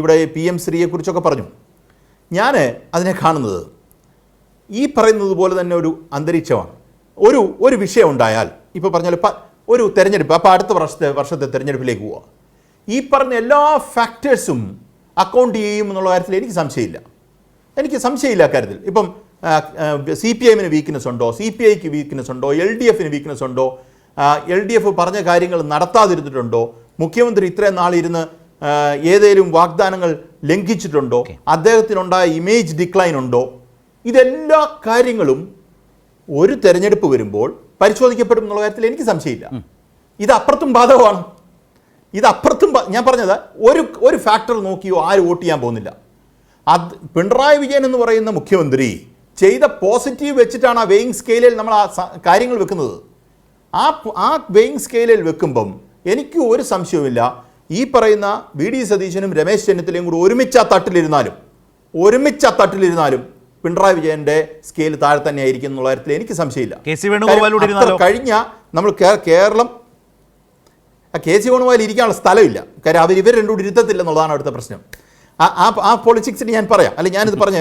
ഇവിടെ P M ശ്രീയെക്കുറിച്ചൊക്കെ പറഞ്ഞു. ഞാൻ അതിനെ കാണുന്നത് ഈ പറയുന്നത് പോലെ തന്നെ ഒരു അന്തരീക്ഷമാണ്. ഒരു ഒരു വിഷയം ഉണ്ടായാൽ ഇപ്പോൾ പറഞ്ഞാൽ ഒരു തെരഞ്ഞെടുപ്പ് അപ്പോൾ അടുത്ത വർഷത്തെ വർഷത്തെ തെരഞ്ഞെടുപ്പിലേക്ക് പോവുക ഈ പറഞ്ഞ എല്ലാ ഫാക്ടേഴ്സും അക്കൗണ്ട് ചെയ്യും എന്നുള്ള കാര്യത്തിൽ എനിക്ക് സംശയമില്ല. എനിക്ക് സംശയമില്ല അക്കാര്യത്തിൽ ഇപ്പം സി പി എമ്മിന് വീക്ക്നെസ് ഉണ്ടോ? സി പി ഐക്ക് വീക്ക്നെസ് ഉണ്ടോ? എൽ ഡി എഫിന് വീക്ക്നെസ് ഉണ്ടോ? എൽ ഡി എഫ് പറഞ്ഞ കാര്യങ്ങൾ നടത്താതിരുന്നിട്ടുണ്ടോ? മുഖ്യമന്ത്രി ഇത്രയും നാളിരുന്ന് ഏതേലും വാഗ്ദാനങ്ങൾ ലംഘിച്ചിട്ടുണ്ടോ? അദ്ദേഹത്തിനുണ്ടായ ഇമേജ് ഡിക്ലൈൻ ഉണ്ടോ ഇതെല്ലാ കാര്യങ്ങളും ഒരു തെരഞ്ഞെടുപ്പ് വരുമ്പോൾ പരിശോധിക്കപ്പെടും എന്നുള്ള കാര്യത്തിൽ എനിക്ക് സംശയമില്ല. ഇത് അപ്പുറത്തും ബാധകമാണ്. ഇത് അപ്പുറത്തും ഞാൻ പറഞ്ഞത് ഒരു ഒരു ഫാക്ടർ നോക്കിയോ ആര് വോട്ട് ചെയ്യാൻ പോകുന്നില്ല. അത് പിണറായി വിജയൻ എന്ന് പറയുന്ന മുഖ്യമന്ത്രി ചെയ്ത പോസിറ്റീവ് വെച്ചിട്ടാണ് ആ വെയിങ് സ്കെയിലിൽ നമ്മൾ ആ കാര്യങ്ങൾ വെക്കുന്നത്. ആ ആ വെയിങ് സ്കെയിലിൽ വെക്കുമ്പം എനിക്ക് ഒരു സംശയവുമില്ല. ഈ പറയുന്ന വി ഡി സതീശനും രമേശ് ചെന്നിത്തലയും കൂടി ഒരുമിച്ച് ആ തട്ടിലിരുന്നാലും ഒരുമിച്ച് ആ തട്ടിലിരുന്നാലും പിണറായി വിജയന്റെ സ്കെയിൽ താഴെ തന്നെ ആയിരിക്കും എന്നുള്ള കാര്യത്തിൽ എനിക്ക് സംശയമില്ല? കഴിഞ്ഞ നമ്മൾ കേരളം കെ സി വേണുഗോപാൽ ഇരിക്കാനുള്ള സ്ഥലമില്ല. കാര്യം അവർ ഇവർ രണ്ടുകൂടി ഇരുത്തത്തില്ല എന്നുള്ളതാണ് അടുത്ത പ്രശ്നം. ആ- ആ പൊളിറ്റിക്സിന് ഞാൻ പറയാം. അല്ലെ ഞാനിത് പറഞ്ഞു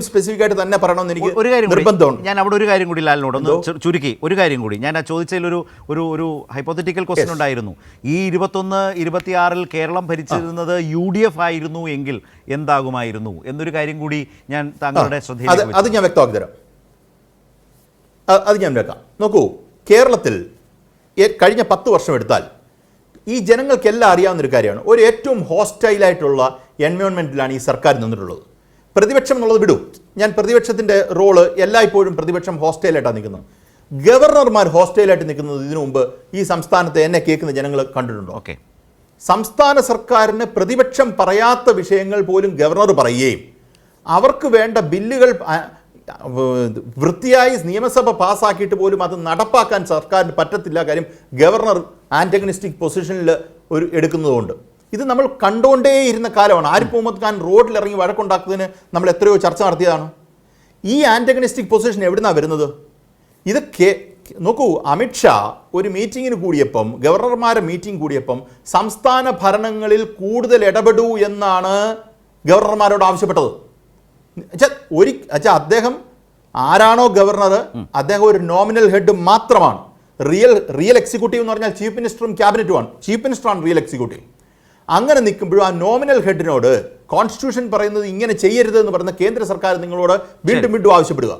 സ്പെസിഫിക് ആയിട്ട് തന്നെ പറയണമെന്ന് എനിക്ക് ഒരു കാര്യം നിർബന്ധമുണ്ട്. ഞാൻ അവിടെ ഒരു കാര്യം കൂടി ലാലിനോട് ഒന്ന് ചുരുക്കി. ഒരു കാര്യം കൂടി. ഞാൻ ആ ചോദിച്ചതിൽ ഒരു ഒരു ഒരു ഹൈപ്പോത്തറ്റിക്കൽ ക്വസ്റ്റ്യൻ ഉണ്ടായിരുന്നു. ഈ ഇരുപത്തൊന്ന് ഇരുപത്തിയാറിൽ കേരളം ഭരിച്ചിരുന്നത് യു ഡി എഫ് ആയിരുന്നു എങ്കിൽ എന്താകുമായിരുന്നു? എന്നൊരു കാര്യം കൂടി ഞാൻ താങ്കളുടെ ശ്രദ്ധയിൽ അത് ഞാൻ വ്യക്തമാക്കി തരാം. അത് ഞാൻ വെക്കാം. നോക്കൂ കേരളത്തിൽ കഴിഞ്ഞ പത്ത് വർഷം എടുത്താൽ ഈ ജനങ്ങൾക്കെല്ലാം അറിയാവുന്ന ഒരു കാര്യമാണ്. ഒരു ഏറ്റവും ഹോസ്റ്റൈലായിട്ടുള്ള എൻവയോൺമെന്റിലാണ് ഈ സർക്കാർ നിന്നിട്ടുള്ളത്. പ്രതിപക്ഷം എന്നുള്ളത് വിടും. ഞാൻ പ്രതിപക്ഷത്തിന്റെ റോൾ എല്ലായ്പ്പോഴും പ്രതിപക്ഷം ഹോസ്റ്റൈലായിട്ടാണ് നിൽക്കുന്നത്. ഗവർണർമാർ ഹോസ്റ്റൈലായിട്ട് നിൽക്കുന്നത് ഇതിനു മുമ്പ് ഈ സംസ്ഥാനത്തെ എന്നെ കേൾക്കുന്ന ജനങ്ങൾ കണ്ടിട്ടുണ്ടോ? ഓക്കെ. സംസ്ഥാന സർക്കാരിന് പ്രതിപക്ഷം പറയാത്ത വിഷയങ്ങൾ പോലും ഗവർണർ പറയുകയും അവർക്ക് വേണ്ട ബില്ലുകൾ വൃത്തിയായി നിയമസഭ പാസ്സാക്കിയിട്ട് പോലും അത് നടപ്പാക്കാൻ സർക്കാരിന് പറ്റത്തില്ല കാര്യം ഗവർണർ ആന്റഗണിസ്റ്റിക് പൊസിഷനിൽ ഒരു എടുക്കുന്നതുകൊണ്ട്. ഇത് നമ്മൾ കണ്ടുകൊണ്ടേയിരുന്ന കാലമാണ്. ആരിഫ് മുഹമ്മദ് ഖാൻ റോഡിൽ ഇറങ്ങി വഴക്കുണ്ടാക്കുന്നതിന് നമ്മൾ എത്രയോ ചർച്ച നടത്തിയതാണ്. ഈ ആന്റഗണിസ്റ്റിക് പൊസിഷൻ എവിടുന്നാണ് വരുന്നത്? ഇത് കെ നോക്കൂ അമിത്ഷാ ഒരു മീറ്റിങ്ങിന് കൂടിയപ്പം ഗവർണർമാരെ മീറ്റിംഗ് കൂടിയപ്പം സംസ്ഥാന ഭരണങ്ങളിൽ കൂടുതൽ ഇടപെടൂ എന്നാണ് ഗവർണർമാരോട് ആവശ്യപ്പെട്ടത്. ഒരു അച്ഛാ അദ്ദേഹം ആരാണോ ഗവർണർ അദ്ദേഹം ഒരു നോമിനൽ ഹെഡ് മാത്രമാണ്. റിയൽ റിയൽ എക്സിക്യൂട്ടീവ് എന്ന് പറഞ്ഞാൽ ചീഫ് മിനിസ്റ്ററും ക്യാബിനറ്റുമാണ്. ചീഫ് മിനിസ്റ്ററാണ് റിയൽ എക്സിക്യൂട്ടീവ് അങ്ങനെ നിൽക്കുമ്പോഴും ആ നോമിനൽ ഹെഡിനോട് കോൺസ്റ്റിറ്റ്യൂഷൻ പറയുന്നത് ഇങ്ങനെ ചെയ്യരുത് എന്ന് പറയുന്ന കേന്ദ്ര സർക്കാർ നിങ്ങളോട് വീണ്ടും വീണ്ടും ആവശ്യപ്പെടുക.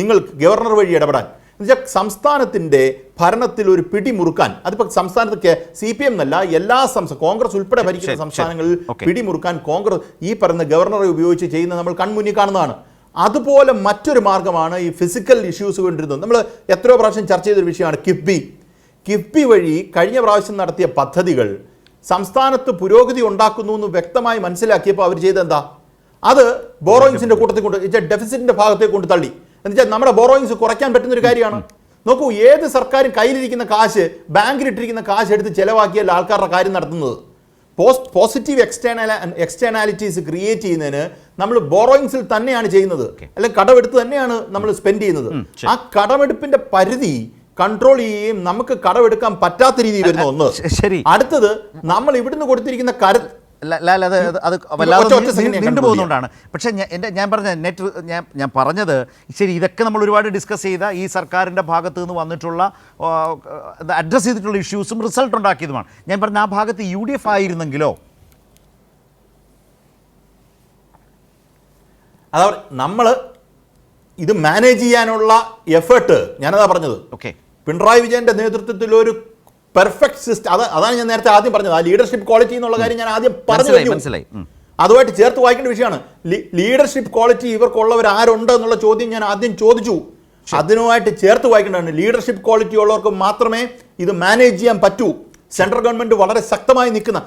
നിങ്ങൾ ഗവർണർ വഴി ഇടപെടാൻ. എന്നുവെച്ചാൽ സംസ്ഥാനത്തിന്റെ ഭരണത്തിൽ ഒരു പിടിമുറുക്കാൻ അതിപ്പോൾ സംസ്ഥാനത്ത് സി പി എം എന്നല്ല എല്ലാ സംസ്ഥാന കോൺഗ്രസ് ഉൾപ്പെടെ ഭരിക്കുന്ന സംസ്ഥാനങ്ങളിൽ. പിടിമുറുക്കാൻ കോൺഗ്രസ് ഈ പറയുന്ന ഗവർണറെ ഉപയോഗിച്ച് ചെയ്യുന്നത് നമ്മൾ കൺമുന്നിൽ കാണുന്നതാണ്. അതുപോലെ മറ്റൊരു മാർഗമാണ് ഈ ഫിസിക്കൽ ഇഷ്യൂസ് കൊണ്ടിരുന്നത്. നമ്മൾ എത്രയോ പ്രാവശ്യം ചർച്ച ചെയ്തൊരു വിഷയമാണ് കിഫ്ബി. കിഫ്ബി വഴി കഴിഞ്ഞ പ്രാവശ്യം നടത്തിയ പദ്ധതികൾ സംസ്ഥാനത്ത് പുരോഗതി ഉണ്ടാക്കുന്നു എന്ന് വ്യക്തമായി മനസ്സിലാക്കിയപ്പോൾ അവർ ചെയ്തെന്താ അത് ബോറോയിങ്സിന്റെ കൂട്ടത്തിൽ കൊണ്ട് ഡെഫിസിറ്റിന്റെ ഭാഗത്തേക്ക് കൊണ്ട് തള്ളി. എന്നുവെച്ചാൽ നമ്മുടെ ബോറോയിങ്സ് കുറയ്ക്കാൻ പറ്റുന്ന ഒരു കാര്യമാണ്. നോക്കൂ ഏത് സർക്കാരും കയ്യിലിരിക്കുന്ന കാശ് ബാങ്കിലിട്ടിരിക്കുന്ന കാശ് എടുത്ത് ചിലവാക്കിയാൽ ആൾക്കാരുടെ കാര്യം നടത്തുന്നത്. Post positive external externalities create ചെയ്യുന്നതിന് നമ്മൾ ബോറോയിങ്സിൽ തന്നെയാണ് ചെയ്യുന്നത്. അല്ലെങ്കിൽ കടമെടുത്ത് തന്നെയാണ് നമ്മൾ സ്പെൻഡ് ചെയ്യുന്നത്. ആ കടമെടുപ്പിന്റെ പരിധി കൺട്രോൾ ചെയ്യുകയും നമുക്ക് കടമെടുക്കാൻ പറ്റാത്ത രീതിയിൽ വരുന്ന ഒന്ന്. ശരി. അടുത്തത് നമ്മൾ ഇവിടുന്ന് കൊടുത്തിരിക്കുന്ന കര അത് അത് വല്ലാതെ നീണ്ടു പോകുന്നതുകൊണ്ടാണ്. പക്ഷേ എന്റെ ഞാൻ പറഞ്ഞ നെറ്റ് ഞാൻ ഞാൻ പറഞ്ഞത് ശരി ഇതൊക്കെ നമ്മൾ ഒരുപാട് ഡിസ്കസ് ചെയ്ത ഈ സർക്കാരിന്റെ ഭാഗത്തു നിന്ന് വന്നിട്ടുള്ള അഡ്രസ്സ് ചെയ്തിട്ടുള്ള ഇഷ്യൂസും റിസൾട്ട് ഉണ്ടാക്കിയതുമാണ്. ഞാൻ പറഞ്ഞ ആ ഭാഗത്ത് യു ഡി എഫ് ആയിരുന്നെങ്കിലോ? അതാ നമ്മൾ ഇത് മാനേജ് ചെയ്യാനുള്ള എഫേർട്ട് ഞാനതാ പറഞ്ഞത്. ഓക്കെ പിണറായി വിജയന്റെ നേതൃത്വത്തിൽ ഒരു പെർഫെക്റ്റ് സിസ്റ്റം അത് അതാണ് ഞാൻ നേരത്തെ ആദ്യം പറഞ്ഞത്. ആ ലീഡർഷിപ്പ് ക്വാളിറ്റി എന്നുള്ള കാര്യം ഞാൻ ആദ്യം പറഞ്ഞു മനസ്സിലായി. അതുമായിട്ട് ചേർത്ത് വായിക്കേണ്ട വിഷയമാണ്. ലീഡർഷിപ്പ് ക്വാളിറ്റി ഇവർക്കുള്ളവർ ആരുണ്ട് എന്നുള്ള ചോദ്യം ഞാൻ ആദ്യം ചോദിച്ചു. അതിനുമായിട്ട് ചേർത്ത് വായിക്കേണ്ടതാണ്. ലീഡർഷിപ്പ് ക്വാളിറ്റി ഉള്ളവർക്ക് മാത്രമേ ഇത് മാനേജ് ചെയ്യാൻ പറ്റൂ. സെൻട്രൽ ഗവൺമെന്റ് വളരെ ശക്തമായി നിൽക്കുന്ന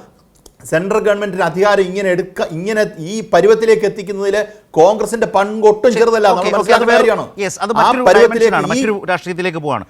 സെൻട്രൽ ഗവൺമെന്റിന് അധികാരം ഇങ്ങനെ എടുക്ക ഇങ്ങനെ ഈ പരുവത്തിലേക്ക് എത്തിക്കുന്നതിൽ കോൺഗ്രസിന്റെ പങ്കൊട്ടും ചെറുതല്ല. നമ്മൾ മനസ്സിലാക്കുന്ന കാര്യമാണ്. ആ പരുവത്തിലേക്ക് രാഷ്ട്രീയത്തിലേക്ക് പോവാണ്.